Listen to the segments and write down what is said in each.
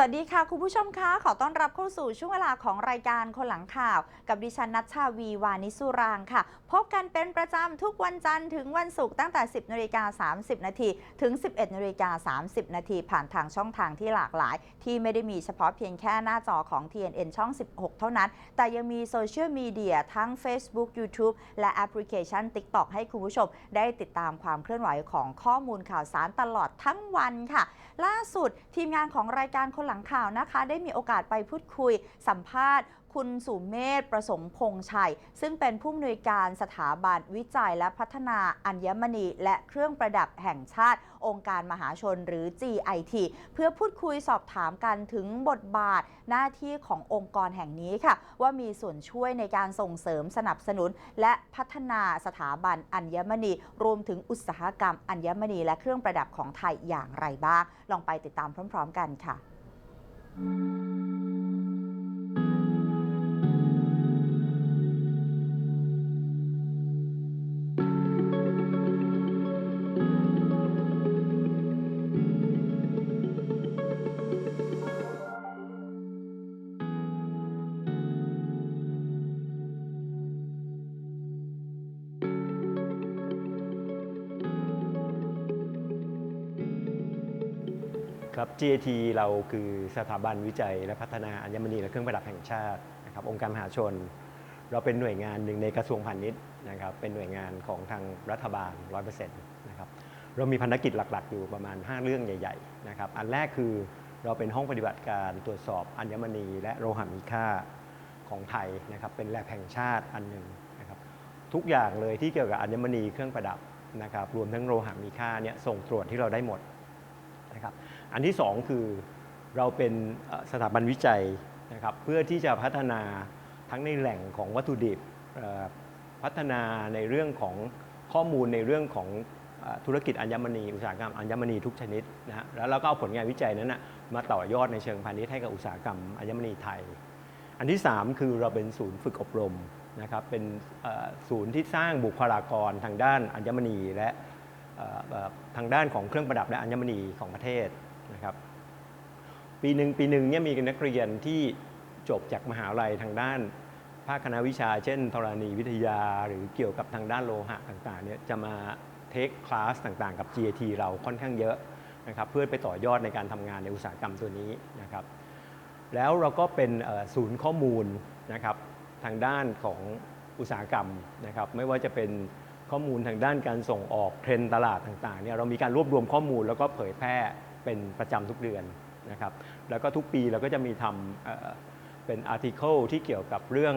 สวัสดีค่ะ คุณผู้ชมคะขอต้อนรับเข้าสู่ช่วงเวลาของรายการคนหลังข่าว กับดิฉันนัชชาวีวานิสุรางค์ค่ะ พบกันเป็นประจำทุกวันจันทร์ถึงวันศุกร์ตั้งแต่ 10นาฬิกา30 นาทีถึง 11นาฬิกา30 นาทีผ่านทางช่องทางที่หลากหลาย ที่ไม่ได้มีเฉพาะเพียงแค่หน้าจอของ TNN ช่อง 16 เท่านั้น แต่ยังมีโซเชียลมีเดียทั้ง Facebook YouTube และแอปพลิเคชัน TikTok ให้คุณผู้ชม ได้ติดตามความเคลื่อนไหวของข้อมูลข่าวสารตลอดทั้งวันค่ะ ล่าสุดทีมงานของรายการคนหลังข่าวนะคะ ได้มีโอกาสไปพูดคุยสัมภาษณ์ คุณสุเมธประสงค์พงษ์ชัย ซึ่งเป็นผู้อำนวยการสถาบันวิจัยและพัฒนาอัญมณี และเครื่องประดับแห่งชาติ องค์การมหาชนหรือ GIT เพื่อพูดคุยสอบถามกันถึงบทบาทหน้าที่ขององค์กรแห่งนี้ค่ะ ว่ามีส่วนช่วยในการส่งเสริมสนับสนุน และพัฒนาสถาบันอัญมณี รวมถึงอุตสาหกรรมอัญมณี และเครื่องประดับของไทยอย่างไรบ้าง ลองไปติดตามพร้อม ๆ กันค่ะ Thank you. ครับ GAT เราคือสถาบันวิจัยและพัฒนาอัญมณีและเครื่องประดับแห่งชาตินะครับองค์การมหาชน เราเป็นหน่วยงานหนึ่งในกระทรวงพาณิชย์นะครับเป็นหน่วยงานของทางรัฐบาล 100%นะครับเรามีภารกิจหลักๆ อยู่ประมาณ 5 เรื่องใหญ่ๆนะครับอันแรกคือเราเป็นห้องปฏิบัติการตรวจสอบอัญมณีและโลหะมีค่าของไทยนะครับเป็นแหลบแห่งชาติอันหนึ่งนะครับทุกอย่างเลยที่เกี่ยวกับอัญมณีเครื่องประดับนะครับรวมทั้งโลหะมีค่าเนี่ยส่งตรวจที่เราได้หมด นะครับอันที่สองคือเราเป็นสถาบันวิจัยนะครับเพื่อที่จะพัฒนาทั้งในแหล่งของวัตถุดิบพัฒนาในเรื่องของข้อมูลในเรื่องของธุรกิจอัญมณีอุตสาหกรรมอัญมณีทุกชนิดนะฮะแล้วเราก็เอาผลงานวิจัยนั้นนะมาต่อยอดในเชิงพาณิชย์ให้กับอุตสาหกรรมอัญมณีไทย อันที่ 3 คือเราเป็นศูนย์ฝึกอบรมนะครับเป็นศูนย์ที่สร้างบุคลากรทางด้านอัญมณีและ ทางด้านของเครื่องประดับและอัญมณีของประเทศนะครับ ปีหนึ่งปีหนึ่งเนี่ยมีนักเรียนที่จบจากมหาวิทยาลัยทางด้านภาคคณะวิชา เช่นธรณีวิทยาหรือเกี่ยวกับทางด้านโลหะต่างๆเนี่ยจะมาเทคคลาสต่างๆ กับ GAT เราค่อนข้างเยอะนะครับเพื่อไปต่อยอดในการทำงานในอุตสาหกรรมตัวนี้นะครับ แล้วเราก็เป็นศูนย์ข้อมูลนะครับทางด้านของอุตสาหกรรมนะครับไม่ว่าจะเป็น ข้อมูลทางด้านการส่งออกเทรนตลาดต่างๆเนี่ยเรามีการรวบรวมข้อมูลแล้วก็เผยแพร่เป็นประจำทุกเดือนนะครับแล้วก็ทุกปีเราก็จะมีทำเเป็นอาร์ติเคิลที่เกี่ยวกับเรื่อง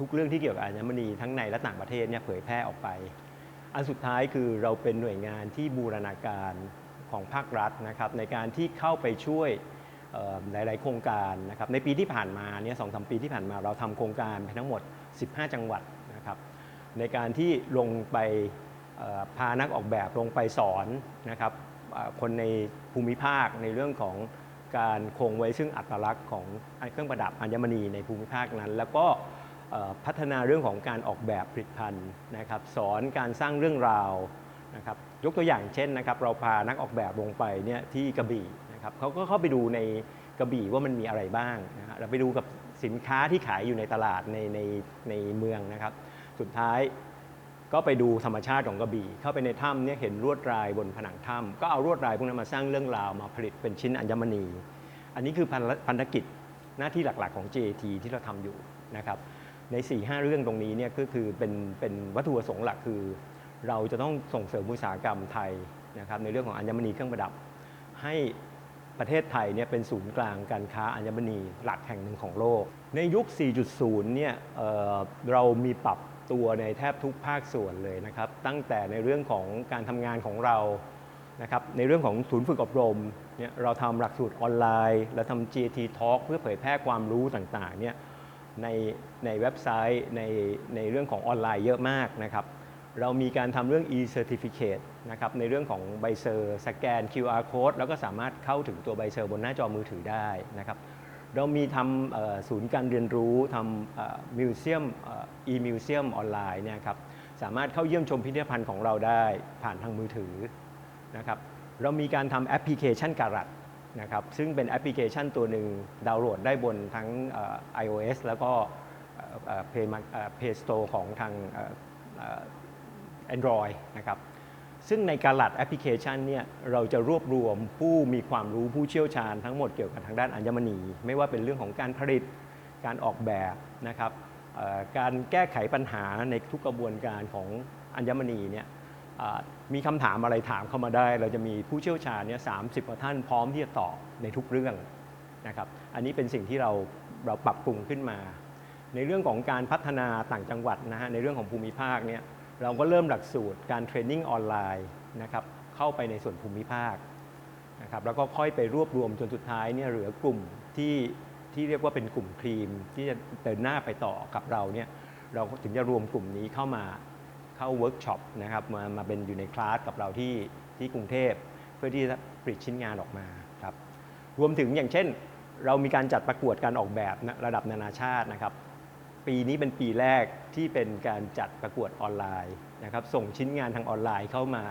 ทุกเรื่องที่เกี่ยวกับอัญมณีทั้งในและต่างประเทศเนี่ยเผยแพร่ออกไป อันสุดท้ายคือเราเป็นหน่วยงานที่บูรณาการของภาครัฐนะครับในการที่เข้าไปช่วยหลาย ๆ โครงการนะครับในปีที่ผ่านมาเนี่ยสองสปีที่ผ่านมาเราทำโครงการไปทั้งหมด 15 จังหวัด ในการที่ลงไปพานักออกแบบลงไปสอนนะครับคนในภูมิภาคในเรื่องของการคงไว้ซึ่งอัตลักษณ์ของเครื่องประดับอัญมณีในภูมิภาคนั้น แล้วก็พัฒนาเรื่องของการออกแบบผลิตภัณฑ์นะครับสอนการสร้างเรื่องราวนะครับยกตัวอย่างเช่นนะครับเราพานักออกแบบลงไปเนี่ยที่กระบี่นะครับเขาก็เข้าไปดูในกระบี่ว่ามันมีอะไรบ้างนะฮะเราไปดูกับสินค้าที่ขายอยู่ในตลาดในในในเมืองนะครับ สุดท้าย ก็ไปดูธรรมชาติของกระบี่ เข้าไปในถ้ำเนี่ยเห็นลวดลายบนผนังถ้ำก็เอาลวดลายพวกนั้นมาสร้างเรื่องราวมาผลิตเป็นชิ้นอัญมณี อันนี้คือพันธกิจหน้าที่หลักๆของ JT ที่เราทำอยู่นะครับใน4-5เรื่องตรงนี้เนี่ยก็คือเป็นเป็นวัตถุประสงค์หลักคือ เราจะต้องส่งเสริมอุตสาหกรรมไทยนะครับในเรื่องของอัญมณีเครื่องประดับ ให้ประเทศไทยเนี่ยเป็นศูนย์กลางการค้าอัญมณีหลักแห่งหนึ่งของโลก ในยุค 4.0 เนี่ยเอ่อเรามีปรับ ตัวในแทบทุกภาคส่วนเลยนะครับ ตั้งแต่ในเรื่องของการทำงานของเรานะครับในเรื่องของศูนย์ฝึกอบรมเนี่ยเราทำหลักสูตรออนไลน์ เราทำ GT Talk เพื่อเผยแพร่ความรู้ต่างๆเนี่ยในในเว็บไซต์ในในเรื่องของออนไลน์เยอะมากนะครับ เรามีการทำเรื่อง e-certificate นะครับในเรื่องของใบเซอร์สแกน QR code แล้วก็สามารถเข้าถึงตัวใบเซอร์บนหน้าจอมือถือได้นะครับ เรามีทำศูนย์การเรียนรู้ทำมิวเซียม e-museum ออนไลน์เนี่ยครับสามารถเข้าเยี่ยมชมพิพิธภัณฑ์ของเราได้ผ่านทางมือถือนะครับเรามีการทำแอปพลิเคชันการัตนะครับซึ่งเป็นแอปพลิเคชันตัวหนึ่งดาวน์โหลดได้บนทั้งเอ่อ iOS แล้วก็เอ่อเอ่อ Play Store ของทางเอ่อเอ่อ Android นะครับ ซึ่งในการลัดแอปพลิเคชันเนี่ยเราจะรวบรวมผู้มีความรู้ผู้เชี่ยวชาญทั้งหมดเกี่ยวกับทางด้านอัญมณี ไม่ว่าเป็นเรื่องของการผลิตการออกแบบนะครับการแก้ไขปัญหาในทุกกระบวนการของอัญมณีเนี่ยมีคำถามอะไรถามเข้ามาได้ เราจะมีผู้เชี่ยวชาญเนี่ยสามสิบกว่าท่านพร้อมที่จะตอบในทุกเรื่องนะครับอันนี้เป็นสิ่งที่เราเราปรับปรุงขึ้นมา ในเรื่องของการพัฒนาต่างจังหวัดนะฮะในเรื่องของภูมิภาคเนี่ย เราก็เริ่มหลักสูตรการเทรนนิ่งออนไลน์นะครับเข้าไปในส่วนภูมิภาคนะครับแล้วก็ค่อยไปรวบรวมจนสุดท้ายเนี่ยเหลือกลุ่มที่ที่เรียกว่าเป็นกลุ่มครีม ที่จะเดินหน้าไปต่อกับเราเนี่ยเราถึงจะรวมกลุ่มนี้เข้ามาเข้าเวิร์กช็อปนะครับมามาเป็นอยู่ในคลาสกับเราที่ที่กรุงเทพ เพื่อที่จะผลิตชิ้นงานออกมาครับรวมถึงอย่างเช่น เรามีการจัดประกวดการออกแบบนะระดับนานาชาตินะครับ ปีนี้เป็นปีแรกที่เป็นการจัดประกวดออนไลน์นะครับส่งชิ้นงานทางออนไลน์เข้ามา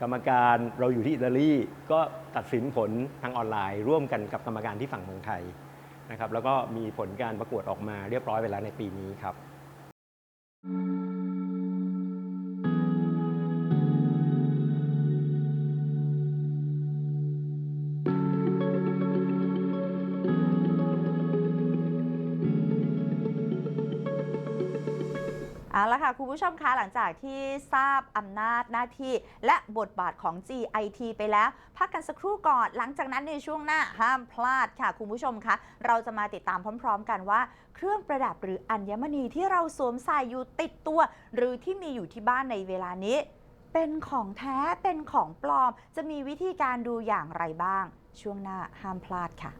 กรรมการเราอยู่ที่อิตาลีก็ตัดสินผลทางออนไลน์ ร่วมกันกับกรรมการที่ฝั่งเมืองไทยนะครับแล้วก็มีผลการประกวดออกมาเรียบร้อยไปแล้วในปีนี้ครับ เอาละค่ะ คุณผู้ชมคะหลังจากที่ทราบอำนาจหน้าที่ และบทบาทของ GIT ไปแล้ว พักกันสักครู่ก่อน หลังจากนั้นในช่วงหน้าห้ามพลาดค่ะ คุณผู้ชมคะ เราจะมาติดตามพร้อม ๆ กันว่า เครื่องประดับหรืออัญมณีที่เราสวมใส่อยู่ติดตัว หรือที่มีอยู่ที่บ้านในเวลานี้ เป็นของแท้เป็นของปลอม จะมีวิธีการดูอย่างไรบ้าง ช่วงหน้าห้ามพลาดค่ะ